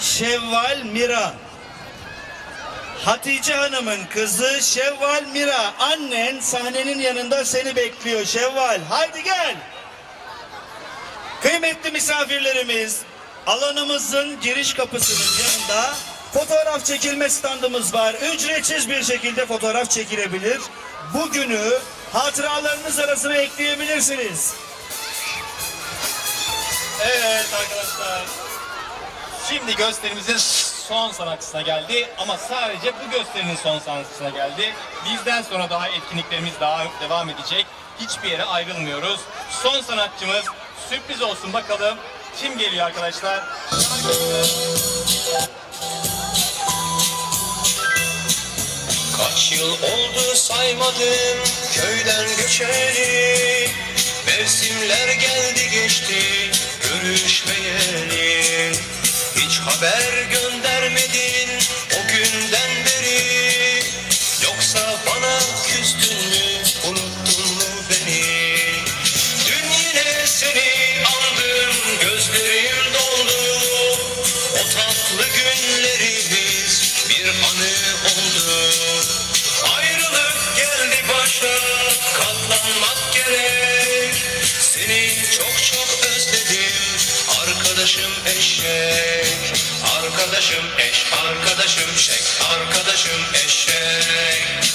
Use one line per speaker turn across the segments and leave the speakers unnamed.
Şevval Mira. Hatice Hanım'ın kızı Şevval Mira. Annen sahnenin yanında seni bekliyor Şevval. Haydi gel. Kıymetli misafirlerimiz, alanımızın giriş kapısının yanında fotoğraf çekilme standımız var. Ücretsiz bir şekilde fotoğraf çekilebilir. Bugünü hatıralarınız arasına ekleyebilirsiniz.
Evet arkadaşlar. Şimdi gösterimizin son sanatçısına geldi ama sadece bu gösterinin son sanatçısına geldi. Bizden sonra daha etkinliklerimiz daha devam edecek. Hiçbir yere ayrılmıyoruz. Son sanatçımız sürpriz olsun bakalım kim geliyor arkadaşlar?
Kaç yıl oldu saymadım köyden göçeri Mevsimler geldi geçti görüşmeyeli küstün mu beni? Dün yine seni andım gözlerim doldu. O tatlı günlerimiz bir anı oldu. Ayrılık geldi başa katlanmak gerek. Seni çok çok özledim arkadaşım eşek. Arkadaşım eş, arkadaşım şek, arkadaşım eşek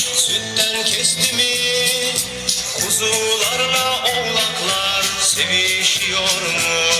sütten kesti mi? Kuzularla oğlaklar sevişiyor mu?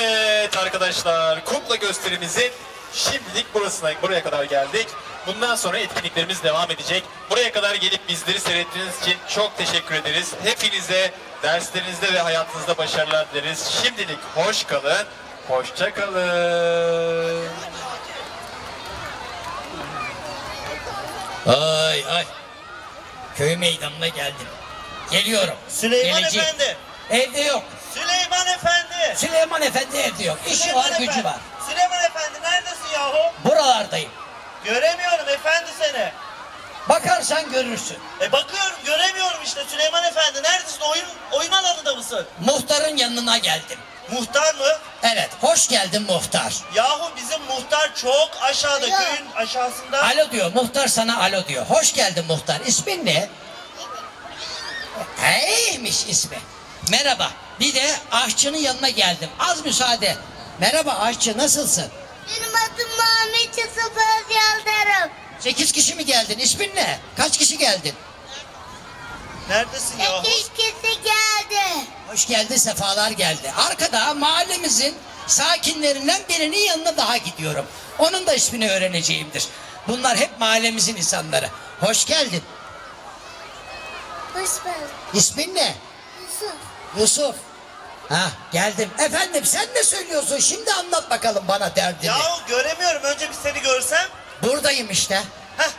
Evet arkadaşlar kukla gösterimizin şimdilik burasına buraya kadar geldik. Bundan sonra etkinliklerimiz devam edecek. Buraya kadar gelip bizleri seyrettiğiniz için çok teşekkür ederiz. Hepinize derslerinizde ve hayatınızda başarılar dileriz. Şimdilik hoş kalın, hoşça kalın.
Ay ay. Köy meydanına geldim. Geliyorum.
Süleyman
Geleceğim.
Efendi.
Evde yok.
Süleyman Efendi.
Süleyman Efendi yok. İşi
Süleyman
var gücü var.
Süleyman Efendi neredesin yahu?
Buralardayım.
Göremiyorum efendi seni.
Bakarsan görürsün.
E bakıyorum göremiyorum işte Süleyman Efendi. Neredesin? Oyun oyun alanında mısın?
Muhtarın yanına geldim.
Muhtar mı?
Evet, hoş geldin muhtar.
Yahu bizim muhtar çok aşağıda köyün aşağısında.
Alo diyor, muhtar sana alo diyor. Hoş geldin muhtar. İsmin ne? Heymiş ismi. Merhaba. Bir de aşçının yanına geldim. Az müsaade. Merhaba aşçı, nasılsın?
Benim adım Muhammed Yusuf Öz Yıldırım.
Sekiz kişi mi geldin? İsmin ne? Kaç kişi geldin?
Neredesin yahu?
Sekiz kişi geldi.
Hoş geldi, sefalar geldi. Arkada mahallemizin sakinlerinden birinin yanına daha gidiyorum. Onun da ismini öğreneceğimdir. Bunlar hep mahallemizin insanları. Hoş geldin.
Hoş bulduk.
İsmin ne?
Yusuf.
Yusuf. Ha geldim. Efendim sen ne söylüyorsun? Şimdi anlat bakalım bana derdini.
Yahu göremiyorum. Önce bir seni görsem.
Buradayım işte.
Heh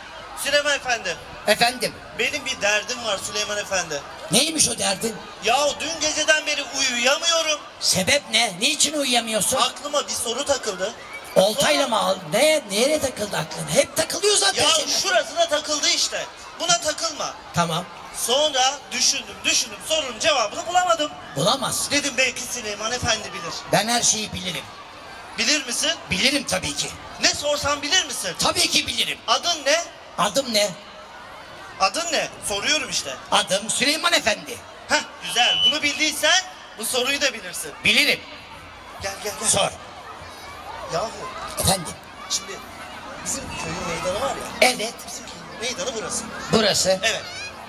Süleyman Efendi.
Efendim.
Benim bir derdim var Süleyman Efendi.
Neymiş o derdin?
Yahu dün geceden beri uyuyamıyorum.
Sebep ne? Niçin uyuyamıyorsun?
Aklıma bir soru takıldı.
Oltayla mı al? Ne? Nereye takıldı aklın? Hep takılıyor zaten
Ya
senin.
şurasına takıldı işte. Buna takılma.
Tamam.
Sonra düşündüm düşündüm sorunun cevabını bulamadım.
Bulamaz.
Dedim belki Süleyman Efendi bilir.
Ben her şeyi bilirim.
Bilir misin?
Bilirim tabii ki.
Ne sorsam bilir misin?
Tabii ki bilirim.
Adın ne?
Adım ne?
Adın ne? Soruyorum işte.
Adım Süleyman Efendi.
Heh güzel. Bunu bildiysen bu soruyu da bilirsin.
Bilirim.
Gel gel gel.
Sor.
Yahu
Efendim.
şimdi bizim köyün meydanı var ya.
Evet.
Bizim köyün meydanı burası.
Burası.
Evet.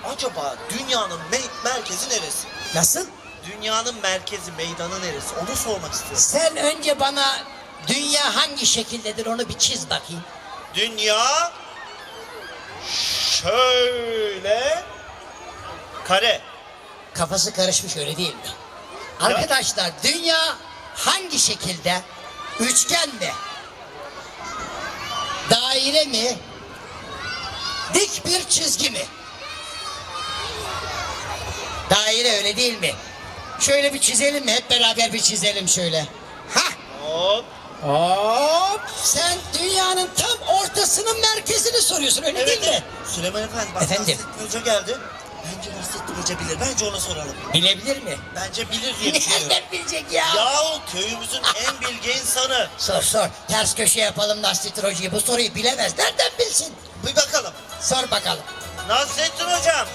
Acaba dünyanın me- merkezi neresi?
Nasıl?
Dünyanın merkezi meydanı neresi? Onu sormak istiyorum.
Sen önce bana dünya hangi şekildedir onu bir çiz bakayım.
Dünya şöyle kare.
Kafası karışmış öyle değil mi? Arkadaşlar dünya hangi şekilde? Üçgen mi? Daire mi? Dik bir çizgi mi? Daire öyle değil mi? Şöyle bir çizelim mi? Hep beraber bir çizelim şöyle. Hah!
Hop.
Hop! Sen dünyanın tam ortasının merkezini soruyorsun öyle değil mi?
Süleyman Efendi bak
Efendim?
Nasrettin Hoca geldi. Bence Nasrettin Hoca bilir. Bence ona soralım.
Bilebilir mi?
Bence bilir diye düşünüyorum.
Nereden bilecek ya?
Yahu köyümüzün en bilge insanı.
Sor sor. Ters köşe yapalım Nasrettin Hoca'yı. Bu soruyu bilemez. Nereden bilsin?
Bir bakalım.
Sor bakalım.
Nasrettin Hocam.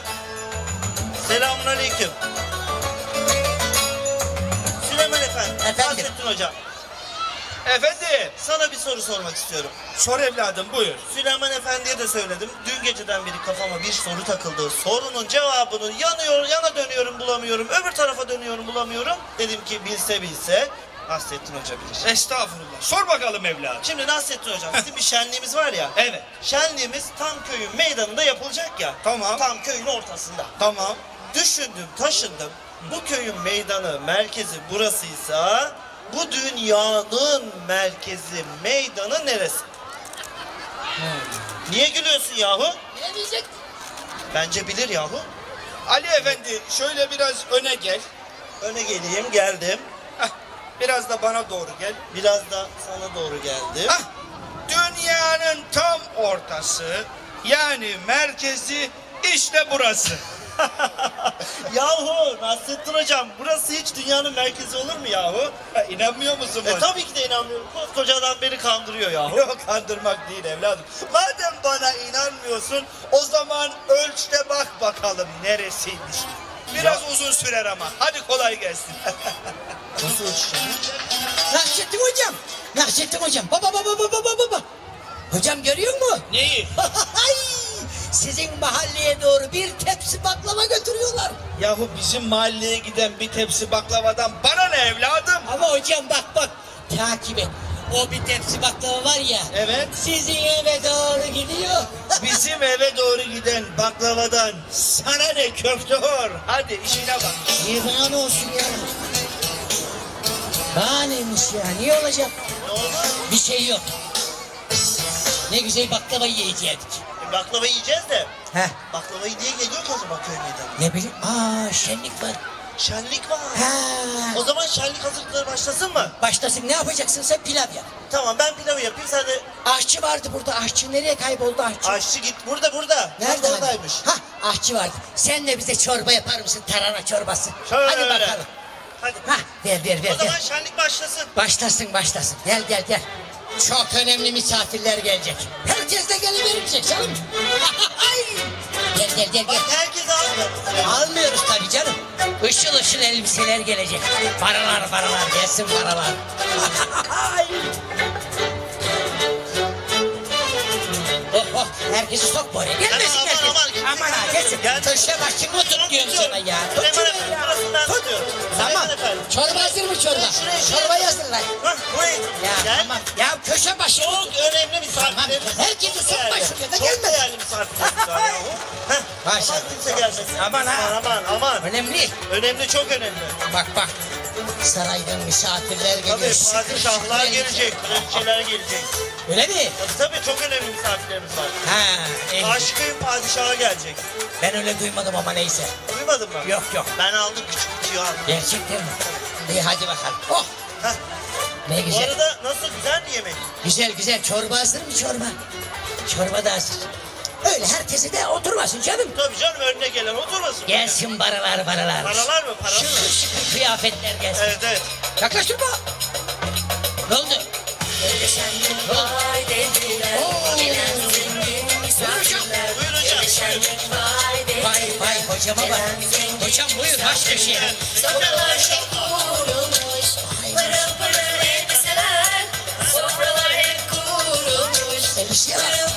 Selamun Aleyküm. Süleyman Efendi.
Efendim?
Nasrettin Hocam.
Efendim,
Sana bir soru sormak istiyorum.
sor evladım buyur.
Süleyman Efendi'ye de söyledim. Dün geceden beri kafama bir soru takıldı. Sorunun cevabını yanıyor, yana dönüyorum bulamıyorum. Öbür tarafa dönüyorum bulamıyorum. Dedim ki bilse bilse Nasrettin Hoca bilir.
Estağfurullah. Sor bakalım evladım.
Şimdi Nasrettin Hocam bizim bir şenliğimiz var ya.
Evet.
Şenliğimiz tam köyün meydanında yapılacak ya.
Tamam.
Tam köyün ortasında.
Tamam.
Düşündüm, taşındım. Bu köyün meydanı, merkezi burasıysa bu dünyanın merkezi, meydanı neresi? Niye gülüyorsun yahu?
Bilemeyecek.
Bence bilir yahu.
Ali Efendi şöyle biraz öne gel.
Öne geleyim, geldim.
Hah, biraz da bana doğru gel.
Biraz da sana doğru geldim.
Hah, dünyanın tam ortası yani merkezi işte burası.
yahu Nasrettin Hocam burası hiç dünyanın merkezi olur mu yahu?
Ha, İnanmıyor musun
E
bana?
tabii ki de inanmıyorum. Koskoca adam beni kandırıyor yahu.
Yok kandırmak değil evladım. Madem bana inanmıyorsun o zaman ölç de bak bakalım neresiymiş. Biraz uzun sürer ama. Hadi kolay gelsin.
Nasıl ölçeceğim?
Nasrettin hocam. Nasrettin hocam. Baba baba baba baba baba. Hocam görüyor mu?
Neyi?
Ay, Sizin mahalleye doğru bir tepsi baklava götürüyorlar.
Yahu bizim mahalleye giden bir tepsi baklavadan bana ne evladım?
Ama hocam bak bak takip et. O bir tepsi baklava var ya.
Evet.
Sizin eve doğru gidiyor.
Bizim eve doğru giden baklavadan sana ne köftehor? Hadi işine bak.
Niye bana ne olsun ya? Bana neymiş ya? Niye olacak?
Ne oldu?
Bir şey yok. Ne güzel baklava yiyecektik.
Baklava yiyeceğiz de.
Heh.
Baklavayı diye geliyor ki o zaman köy meydanı.
Ne bileyim. Aa şenlik var.
Şenlik var.
Ha.
O zaman şenlik hazırlıkları başlasın mı?
Başlasın ne yapacaksın sen pilav yap.
Tamam ben pilavı yapayım sen de
Aşçı vardı burada. Aşçı nereye kayboldu aşçı?
aşçı git burada burada.
Nerede hani?
oradaymış?
Ha aşçı vardı. Sen de bize çorba yapar mısın? Tarhana çorbası.
Şöyle.
Hadi bakalım.
Hadi.
Ha ver ver ver.
O zaman
ver.
şenlik başlasın.
Başlasın başlasın. Gel gel gel. Çok önemli misafirler gelecek. Herkes de geliverecek canım. Ay! gel gel gel
Bak
gel.
herkes aldı.
Almıyoruz tabii canım. Işıl ışıl elbiseler gelecek. Paralar paralar gelsin paralar. Ay! oh oh herkesi sok oraya. Gelmesin
Aman,
herkes.
aman,
Aman ha gelsin.
Gel.
Köşe başımı tut diyorum sana ya. Tut
Süleyman
şunu
Efendi
ya. Tut.
tutuyorum.
Tamam. Çorba hazır mı çorba? Çorbayı hazırla.
Hah burayı.
Ya
Gel.
tamam. Ya köşe başı
Çok önemli misafirlerimiz.
Herkesi sokma şuraya da
Çok
gelmesin.
değerli misafirlerimiz var yahu. Heh,
Maşallah.
Aman kimse gelmesin.
Aman ha.
Aman aman.
Önemli.
Önemli çok önemli.
Bak bak. Saraydan misafirler geliyor.
Tabii
Şıkır
padişahlar
şıkır
gelecek, kraliçeler gelecek.
Öyle mi?
Tabii tabii çok önemli misafirlerimiz var.
Ha, iyi.
Aşkın padişahı gelecek.
ben öyle duymadım ama neyse.
Duymadın mı?
Yok yok.
Ben aldım küçük tüyo aldım.
Gerçekten mi? İyi hadi bakalım. Oh
Heh.
Ne güzel.
Bu arada nasıl güzel bir yemek.
Güzel güzel. Çorba hazır mı çorba? Çorba da hazır. Öyle herkese de oturmasın canım.
Tabii canım önüne gelen oturmasın.
Gelsin baralar baralar.
Paralar mı paralar mı?
Şıkır şıkır kıyafetler gelsin.
Evet evet.
Yaklaştırma. Ne oldu? Görüşenlik vay dediler. Oo. Gelen
zengin misafirler. Buyur hocam. Görüşenlik vay dediler. Vay vay
hocama bak.
Hocam buyur baş köşeye. Sofralar şok Shut up.